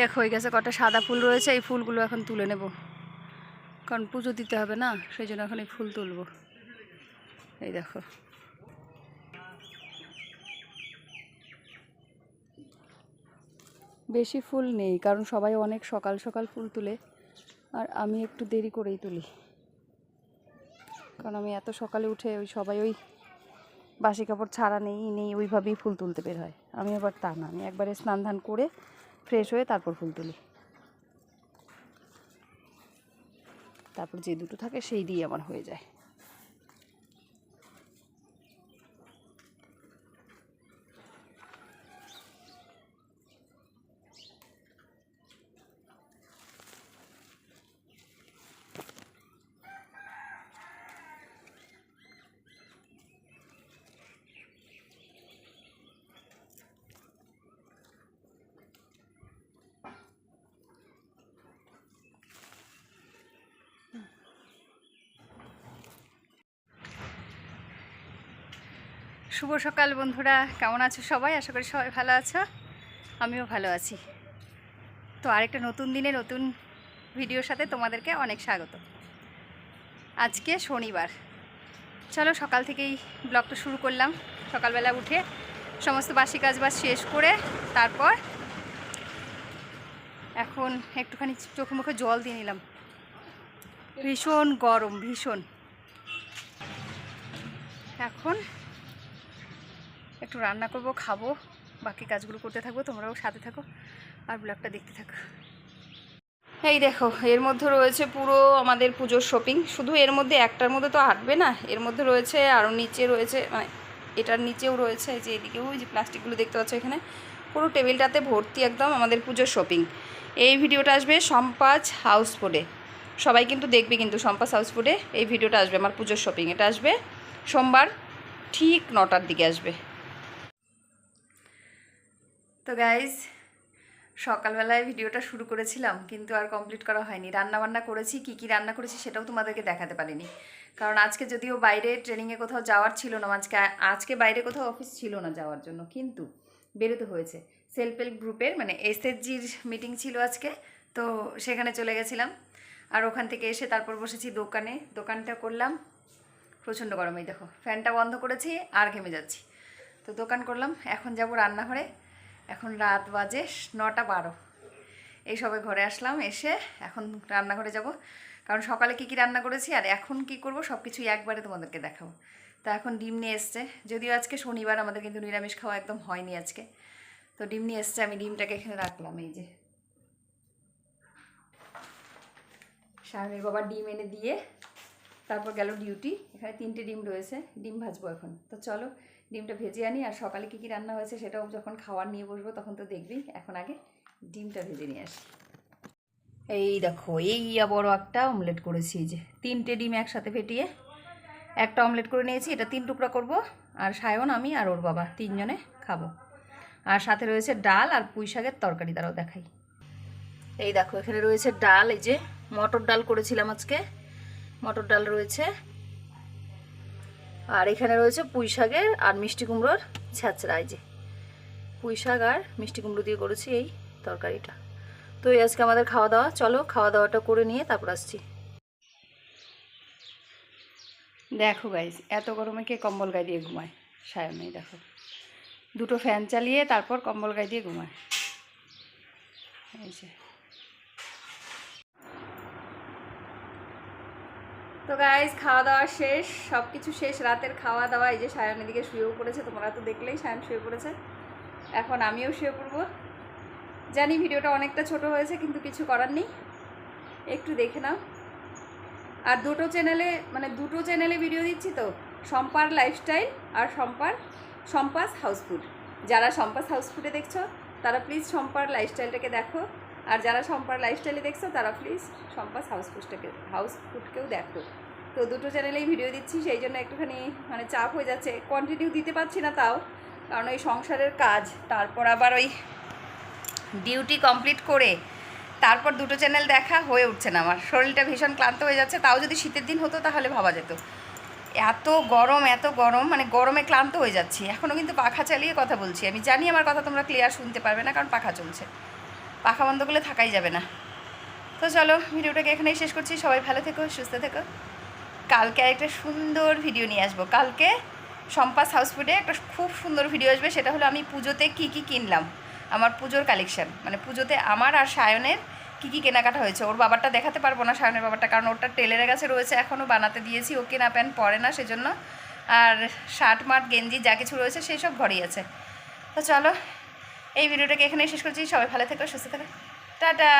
দেখো, এই গাছে কটা সাদা ফুল রয়েছে, এই ফুলগুলো এখন তুলে নেব। কারণ পুজো দিতে হবে না, সেই জন্য এখন এই ফুল তুলবো। এই দেখো। বেশি ফুল নেই, কারণ সবাই অনেক সকাল সকাল ফুল তুলে, আর আমি একটু দেরি করেই তুলি। কারণ আমি এত সকালে উঠে ওই সবাই ওই বাসি কাপড় ছাড়া নেই নেই, ওইভাবেই ফুল তুলতে বের হয়। আমি আবার তা না, আমি একবারে স্নান ধান করে ফ্রেশ হয়ে তারপর ফুল তুলি। তারপর যে দুটো থাকে সেই দিয়ে আমার হয়ে যায়। শুভ সকাল বন্ধুরা, কেমন আছো সবাই? আশা করি সবাই ভালো আছো। আমিও ভালো আছি। তো আরেকটা নতুন দিনে নতুন ভিডিওর সাথে তোমাদেরকে অনেক স্বাগত। আজকে শনিবার। চলো সকাল থেকেই ব্লগটা শুরু করলাম। সকালবেলা উঠে সমস্ত বাসি কাজ বাজ শেষ করে তারপর এখন একটুখানি চোখে মুখে জল দিয়ে নিলাম। ভীষণ গরম, ভীষণ। এখন একটু রান্না করব, খাব, বাকি কাজগুলো করতে থাকব, তোমরাও সাথে থাকো, আর ব্লগটা দেখতে থাকো। এই দেখো, এর মধ্যে রয়েছে পুরো আমাদের পুজোর শপিং শুধু এর মধ্যে একটার মধ্যে তো আটবে না, এর মধ্যে রয়েছে আরও নিচে রয়েছে মানে এটার নিচেও রয়েছে যে এদিকেও যে প্লাস্টিকগুলো দেখতে পাচ্ছ এখানে। পুরো টেবিলটাতে ভর্তি একদম আমাদের পুজোর শপিং এই ভিডিওটা আসবে সম্পাজ হাউসফুডে সবাই কিন্তু দেখবে কিন্তু সম্পাস হাউসফুডে এই ভিডিওটা আসবে, আমার পুজোর শপিং এটা আসবে সোমবার ঠিক নটার দিকে আসবে। তো গাইজ সকালবেলায় ভিডিওটা শুরু করেছিলাম, কিন্তু আর কমপ্লিট করা হয়নি। রান্না বান্না করেছি, কি কি রান্না করেছি সেটাও তোমাদেরকে দেখাতে পারিনি। কারণ আজকে যদিও বাইরে ট্রেনিংয়ে কোথাও যাওয়ার ছিল না, আজকে আজকে বাইরে কোথাও অফিস ছিল না যাওয়ার জন্য, কিন্তু বেরোতে হয়েছে। সেলফ হেল্প গ্রুপের মানে এসএসজির মিটিং ছিল আজকে, তো সেখানে চলে গেছিলাম। আর ওখান থেকে এসে তারপর বসেছি দোকানে। দোকানটা করলাম, প্রচণ্ড গরম এই দেখো ফ্যানটা বন্ধ করেছি, আর ঘেমে যাচ্ছি। তো দোকান করলাম, এখন যাব রান্নাঘরে। এখন রাত বাজে নটা বারো। এই সবে ঘরে আসলাম, এসে এখন রান্নাঘরে যাব। কারণ সকালে কি কি রান্না করেছি আর এখন কি করব সব কিছুই একবারে তোমাদেরকে দেখাবো। তো এখন ডিম নিয়ে এসছে। যদিও আজকে শনিবার, আমাদের কিন্তু নিরামিষ খাওয়া একদম হয়নি আজকে। তো ডিম নিয়ে এসছে, আমি ডিমটাকে এখানে রাখলাম, এই যে। স্বামীর বাবা ডিম এনে দিয়ে তারপর গেল ডিউটি, এখানে তিনটে ডিম রয়েছে, ডিম ভাজবো এখন। তো চলো, ডিমটা ভেজে আনি আর সকালে কী কী রান্না হয়েছে সেটাও যখন খাওয়ার নিয়ে বসবো তখন তো দেখবি, এখন আগে ডিমটা ভেজে নিয়ে আসি। এই দেখো, এই বড় একটা অমলেট করেছি যে, তিনটে ডিম একসাথে ফেটিয়ে, একটা অমলেট করে নিয়েছি, এটা তিন টুকরা করব, আর সায়ন, আমি আর ওর বাবা তিনজনে খাব। আর সাথে রয়েছে ডাল আর পুঁই শাকের তরকারি, তারাও দেখাই। এই দেখো, এখানে রয়েছে ডাল, এই যে মটর ডাল করেছিলাম আজকে মটর ডাল রয়েছে। আর এখানে রয়েছে পুঁই শাকের আর মিষ্টি কুমড়োর ছ্যাঁচড়া এই যে। পুঁই শাক আর মিষ্টি কুমড়ো দিয়ে করেছি এই তরকারিটা। তো এই আজকে আমাদের খাওয়া দাওয়া। চলো খাওয়া দাওয়াটা করে নিয়ে তারপর আসছি। দেখো গাইজ এত গরমে কে কম্বল গায়ে দিয়ে ঘুমায়? সায়ন নেই দেখো। দুটো ফ্যান চালিয়ে তারপর কম্বল গায়ে দিয়ে ঘুমায়। এই যে। তো গাইজ খাওয়া দাওয়া শেষ সব কিছু শেষ, রাতের খাওয়া দাওয়া, এই যে সায়ন এদিকে শুয়েও পড়েছে, তোমরা তো দেখলেই সায়ন শুয়ে পড়েছে। এখন আমিও শুয়ে পড়ব। জানি ভিডিওটা অনেকটা ছোট হয়েছে, কিন্তু কিছু করার নেই। একটু দেখে নাও। আর দুটো চ্যানেলে মানে দুটো চ্যানেলে ভিডিও দিচ্ছি তো, সম্পার লাইফস্টাইল আর সম্পার, সম্পাস হাউসফুড যারা সম্পাস হাউসফুডে দেখছ, তারা প্লিজ সম্পার লাইফস্টাইলটাকে দেখো। আর যারা সম্পার লাইফস্টাইলে দেখছ, তারা প্লিজ সম্পাস হাউস ফুডটাকে হাউস ফুডকেও দেখো। তো দুটো চ্যানেলেই ভিডিও দিচ্ছি, সেই জন্য একটুখানি মানে চাপ হয়ে যাচ্ছে। কন্টিনিউ দিতে পারছি না তাও, কারণ ওই সংসারের কাজ, তারপর আবার ওই ডিউটি কমপ্লিট করে তারপর দুটো চ্যানেল দেখা হয়ে উঠছে না আমার। শরীরটা ভীষণ ক্লান্ত হয়ে যাচ্ছে, তাও যদি শীতের দিন হতো তাহলে ভাবা যেত। এত গরম এত গরম মানে গরমে ক্লান্ত হয়ে যাচ্ছি। এখনও কিন্তু পাখা চালিয়ে কথা বলছি। আমি জানি আমার কথা তোমরা ক্লিয়ার শুনতে পারবে না, কারণ পাখা চলছে। পাখা বন্ধ করলে থাকাই যাবে না। তো চলো, ভিডিওটাকে এখানেই শেষ করছি। সবাই ভালো থেকো, সুস্থ থেকো। কালকে একটা সুন্দর ভিডিও নিয়ে আসব। কালকে সম্পাস হাউসফুডে একটা খুব সুন্দর ভিডিও আসবে। সেটা হলো আমি পুজোতে কি কি কিনলাম। আমার পুজোর কালেকশান মানে পুজোতে আমার আর সায়নের কী কী কেনাকাটা হয়েছে। ওর বাবারটা দেখাতে পারব না, সায়নের বাবারটা। কারণ ওটা টেলারের কাছে রয়েছে, এখনও বানাতে দিয়েছি। ও কেনা প্যান্ট পরে না সেজন্য। আর শার্ট, মার্ট, গেঞ্জি যা কিছু রয়েছে, সেই সব ঘরেই আছে। তো চলো এই ভিডিওটাকে এখানেই শেষ করছি। সবাই ভালো থেকো সুস্থ থাকো। টাটা!